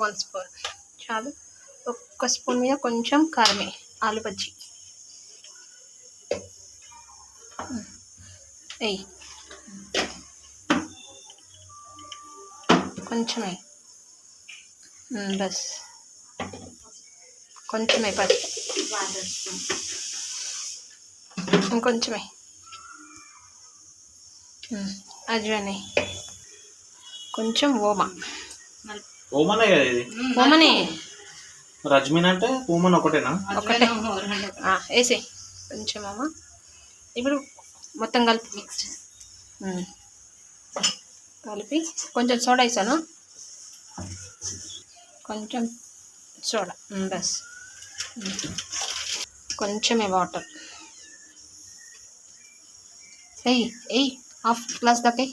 One spoon. చాలు. ఒక్క spoon మీద కొంచెం కారమే ఆలు బజ్జి. ఎయ్ కొంచెమే బస్. కొంచెమే బస్ ఇంకొంచెమే అజ్వాని కొంచెం ఓమా. ఓమనే కదా ఇది? ఓమనే. రజ్మిన్ అంటే ఓమన్ ఒకటేనా? ఒకటే. వేసే కొంచెం అమ్మ. ఇప్పుడు మొత్తం కలిపి. మిక్స్ కలిపి కొంచెం సోడా వేసాను. కొంచెం సోడా. బస్. కొంచెమే వాటర్. ఎయ్ ఎయ్ హాఫ్ గ్లాస్ దాకా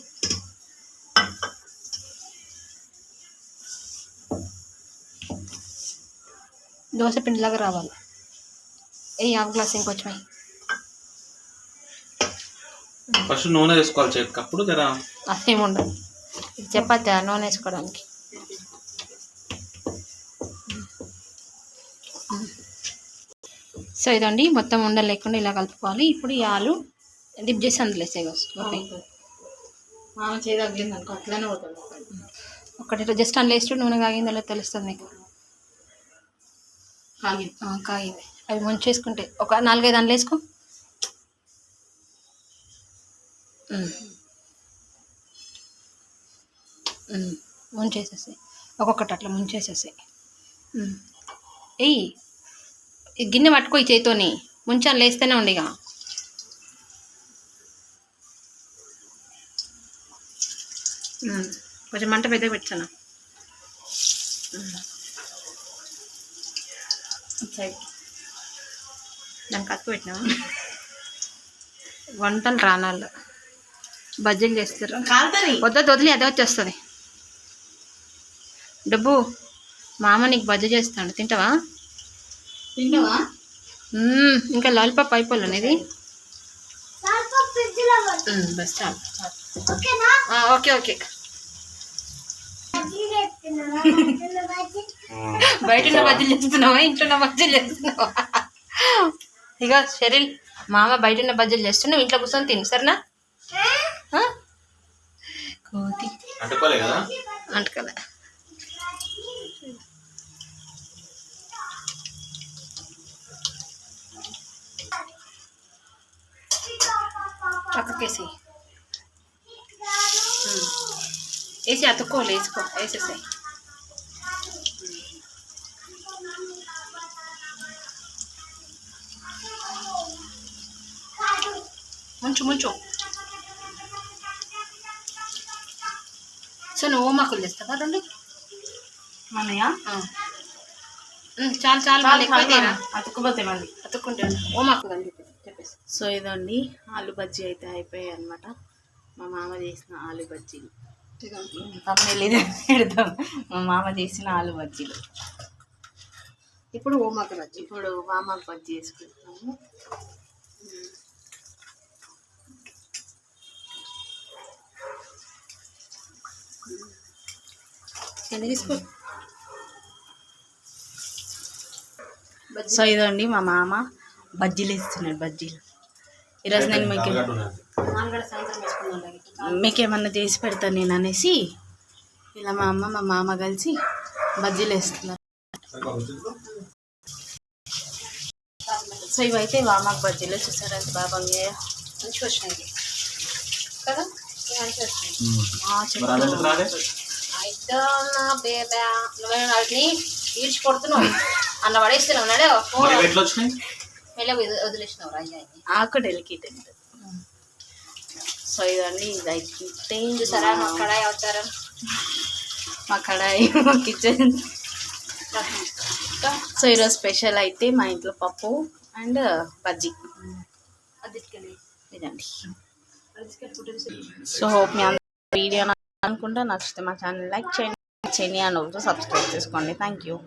దోశ పిండిలాగా రావాలి. ఎయ్ హాఫ్ గ్లాస్ ఇంకొంచెం ఎయ్. ఫస్ట్ నూనె వేసుకోవాలి చేతికి అప్పుడు జర అదేం ఉండదు. ఇది చపాతి నూనె వేసుకోవడానికి. సో ఇదండి మొత్తం ఉండలు లేకుండా ఇలా కలుపుకోవాలి. ఇప్పుడు ఈ ఆలు డిప్ చేసి అందులో వేసేయి మామ చేయి అనుకో అట్లనే పోతుంది. ఒకటి జస్ట్ అందులో వేసి చూడు నూనె కాగిందో తెలుస్తుంది నీకు కాగి కాగింది అవి ముంచేసుకుంటే ఒక నాలుగైదు అందులో వేసుకో. ముంచేసేసాయి ఒక్కొక్కటి అట్లా ముంచేసేసాయి ఉమ్. ఎయ్యి ఈ గిన్నె పట్టుకో ఈ చేతితోని ముంచాను లేస్తేనే ఉండిగా ఉమ్, కొంచెం మంట పెద్దగా పెట్టాను సైడ్ దానికి కత్తి పెట్టినావా? వంటలు రానాళ్ళు. బజ్జీలు చేస్తారు. వద్ద వదిలి అదే వచ్చేస్తుంది. డబ్బు మామ నీకు బజ్జీ చేస్తాడు. తింటావా? తింటావా? ఇంకా లాలిపాప్ అయిపోలేదు ఇది మ్మ్, బస్ చాలు ఓకే ఓకే. బయట ఉన్న బజ్జీలు చేస్తున్నావా ఇంట్లో ఉన్న బజ్జీలు చేస్తున్నావా ఇక షెరిల్ మామ బయట ఉన్న బజ్జీలు చేస్తున్నావు ఇంట్లో కూర్చొని తిను సరేనా? కోతి. అంటుకోలే పక్కకేసి వేసి అతుక్కోవాలి వేసుకో వేసేసాయి ముంచు ముంచు సో నువ్వు ఓమాకులు చేస్తావా రెండు. ఉమ్, చాలు చాలు వాళ్ళు ఎక్కువ అతుక్కుపోతే మళ్ళీ అతుక్కుంటే ఓమాకు అని చెప్పేసి సో ఇదండి ఆలు బజ్జీ అయితే అయిపోయాయి అనమాట మా మామ చేసిన ఆలు బజ్జీలు తమ్ముళ్ళు పెడతాం. మా మామ చేసిన ఆలు బజ్జీలు. ఇప్పుడు ఓమాకు రచ్చి ఇప్పుడు మామ బజ్జీ ఎన్ని తీసుకో? సో ఇదండి మా మామ బజ్జీలు ఇస్తున్నాడు బజ్జీలు. ఈరోజు నేను మీకు నాన్నగడ సాయంత్రం వేసుకున్నాను మీకు ఏమన్నా చేసి పెడతాను నేను అనేసి ఇలా మా అమ్మ మా మామ కలిసి బజ్జీలు వేస్తున్నారు. సో ఇవైతే వామాకు బజ్జీలు. చూసారు ఎంత బాగా మంచిగా వచ్చినాయి. కదా? వాటిని ఈడ్చి కొడుతున్నావు. అన్న పడేస్తున్నావు మెల్ల వదిలేసినావు రాజా ఆకు డెలికేట్ ఉంటుంది సో ఇదండి ఇదైతే చూసారా మా కడాయి అవుతారా మా కడాయి మా కిచెన్ సో ఈరోజు స్పెషల్ అయితే మా ఇంట్లో పప్పు అండ్ బజ్జీ ఇదండి సో హోప్ మీ అందరూ వీడియో అనుకుంటే నచ్చితే మా ఛానల్ లైక్ చేయండి చేయండి అండ్ సబ్స్క్రైబ్ చేసుకోండి థ్యాంక్ యూ